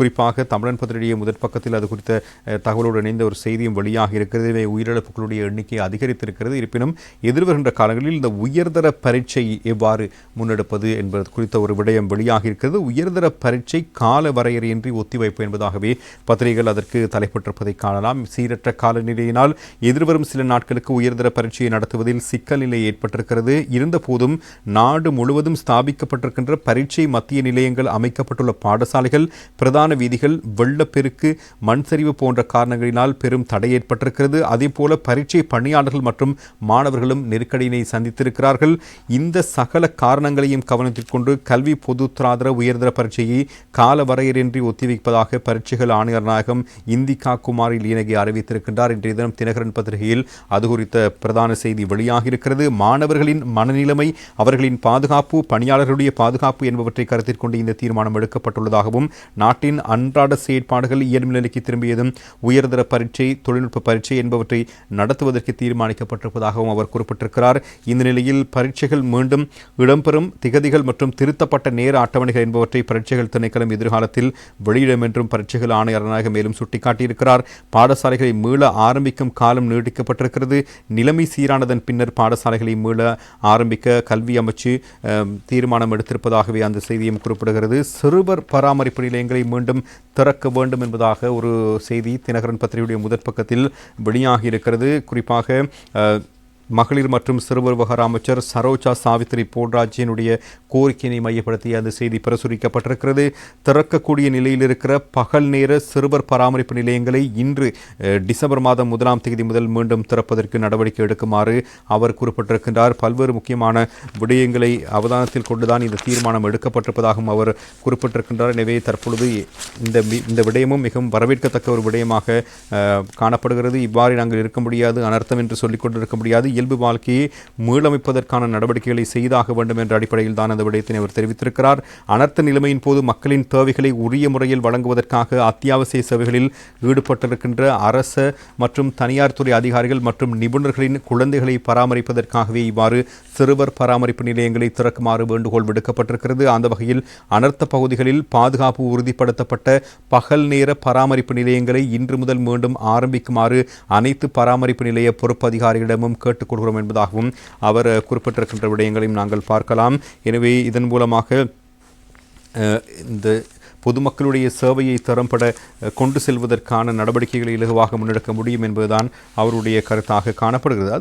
குறிப்பாக தமிழன் பத்திரிகையை முதற் பக்கத்தில் அது குறித்த தகவலோடு இணைந்த ஒரு செய்தியும் வெளியாக இருக்கிறது. இவை உயிரிழப்புகளுடைய எண்ணிக்கை அதிகரித்திருக்கிறது. இருப்பினும் எதிர்வருகின்ற காலங்களில் இந்த உயர்தர பரீட்சை எவ்வாறு முன்னெடுப்பது என்பது குறித்த ஒரு விடயம் வெளியாக இருக்கிறது. உயர்தர பரீட்சை கால வரையறையின்றி ஒத்திவைப்பு என்பதாகவே பத்திரிகைகள் அதற்கு தலைப்பட்டிருப்பதை காணலாம். சீரற்ற காலநிலையினால் எதிர்வரும் சில நாட்களுக்கு உயர்தர பரீட்சையை நடத்துவதில் சிக்கல் நிலை ஏற்பட்டிருக்கிறது. இருந்தபோதும் நாடு முழுவதும் ஸ்தாபிக்கப்பட்டிருக்கின்ற பரீட்சை மத்திய நிலையங்கள் அமைக்கப்பட்டுள்ள பாடசாலைகள் பிரதான வீதிகள் வெள்ளப்பெருக்கு மண் சரிவு போன்ற காரணங்களினால் பெரும் தடை ஏற்பட்டிருக்கிறது. அதேபோல பரீட்சை பணியாளர்கள் மற்றும் மாணவர்களும் நெருக்கடியினை சந்தித்திருக்கிறார்கள். இந்த சகல காரணங்களையும் கவனத்தில் கொண்டு கல்வி பொதுத்தராதர உயர்தர பரீட்சையை கால வரையறையின்றி ஒத்திவைப்பதாக பரீட்சைகள் ஆணையர் நாயகம் இந்திகா குமாரி லீனகி அறிவித்திருக்கின்றார். இன்றைய தினம் தினகரன் பத்திரிகையில் அது குறித்த பிரதான செய்தி வெளியாகியிருக்கிறது. மாணவர்களின் மனநிலைமை அவர்களின் பாதுகாப்பு பணியாளர்களுடைய பாதுகாப்பு என்பவற்றை கருத்தில் கொண்டு இந்த தீர்மானம் எடுக்கப்பட்டுள்ளதாகவும் நாட்டின் அன்றாட செயற்பாடுகள் இயல்பு நிலைக்கு திரும்பியதும் உயர்தர பரீட்சை தொழில்நுட்ப பரீட்சை என்பவற்றை நடத்துவதற்கு தீர்மானிக்கப்பட்டிருப்பதாகவும் அவர் குறிப்பிட்டிருக்கிறார். இந்த நிலையில் பரீட்சைகள் மீண்டும் இடம்பெறும் திகதிகள் மற்றும் திருத்தப்பட்ட நேர அட்டவணைகள் என்பவற்றை பரீட்சைகள் திணைக்களம் எதிர்காலத்தில் வெளியிடும் என்றும் பரீட்சைகள் ஆணையர் நாயகம் மேலும் சுட்டிக்காட்டியிருக்கிறார். பாடசாலைகளை மீள ஆரம்பிக்கும் காலம் நீட்டிக்கப்பட்டிருக்கிறது. நிலைமை சீரானதன் பின்னர் பாடசாலைகளை மீள ஆரம்பிக்க கல்வி அமைச்சு தீர்மானம் எடுத்திருப்பதாகவே அந்த செய்தியும் குறிப்பிடுகிறது. சிறுவர் பராமரிப்பு நிலையங்களை மீண்டும் திறக்க வேண்டும் என்பதாக ஒரு செய்தி தினகரன் பத்திரிகையுடைய முதற் பக்கத்தில் வெளியாகி இருக்கிறது. குறிப்பாக மகளிர் மற்றும் சிறுவர் விவகார அமைச்சர் சரோஜா சாவித்ரி போன்ராஜினுடைய கோரிக்கையினை மையப்படுத்தி அந்த செய்தி பிரசுரிக்கப்பட்டிருக்கிறது. திறக்கக்கூடிய நிலையில் இருக்கிற பகல் நேர சிறுவர் பராமரிப்பு நிலையங்களை இன்று டிசம்பர் மாதம் முதலாம் தேதி முதல் மீண்டும் திறப்பதற்கு நடவடிக்கை எடுக்குமாறு அவர் குறிப்பிட்டிருக்கின்றார். பல்வேறு முக்கியமான விடயங்களை அவதானத்தில் கொண்டுதான் இந்த தீர்மானம் எடுக்கப்பட்டிருப்பதாகவும் அவர் குறிப்பிட்டிருக்கின்றார். எனவே தற்பொழுது இந்த இந்த விடயமும் மிகவும் வரவேற்கத்தக்க ஒரு விடயமாக காணப்படுகிறது. இவ்வாறு நாங்கள் இருக்க முடியாது அனர்த்தம் என்று சொல்லிக் கொண்டிருக்க முடியாது. இயல்பு வாழ்க்கையை மீளமைப்பதற்கான நடவடிக்கைகளை செய்தாக வேண்டும் என்ற அடிப்படையில் தான் அந்த விடயத்தினை அவர் தெரிவித்திருக்கிறார். அனர்த்த நிலைமையின் போது மக்களின் தேவைகளை உரிய முறையில் வழங்குவதற்காக அத்தியாவசிய சேவைகளில் ஈடுபட்டிருக்கின்ற அரச மற்றும் தனியார் துறை அதிகாரிகள் மற்றும் நிபுணர்களின் குழந்தைகளை பராமரிப்பதற்காகவே இவ்வாறு சிறுவர் பராமரிப்பு நிலையங்களை திறக்குமாறு வேண்டுகோள் விடுக்கப்பட்டிருக்கிறது. அந்த வகையில் அனர்த்த பகுதிகளில் பாதுகாப்பு உறுதிப்படுத்தப்பட்ட பகல் நேர பராமரிப்பு நிலையங்களை இன்று முதல் மீண்டும் ஆரம்பிக்குமாறு அனைத்து பராமரிப்பு நிலைய பொறுப்பு அதிகாரிகளிடமும் கேட்டுக்கொள்கிறோம் என்பதாகவும் அவர் குறிப்பிட்டிருக்கின்ற விடயங்களையும் நாங்கள் பார்க்கலாம். எனவே இதன் மூலமாக அஹ், இந்த பொதுமக்களுடைய சேவையை திறம்பட கொண்டு செல்வதற்கான நடவடிக்கைகளை இலகுவாக முன்னெடுக்க முடியும் என்பதுதான் அவருடைய கருத்தாக காணப்படுகிறது. அது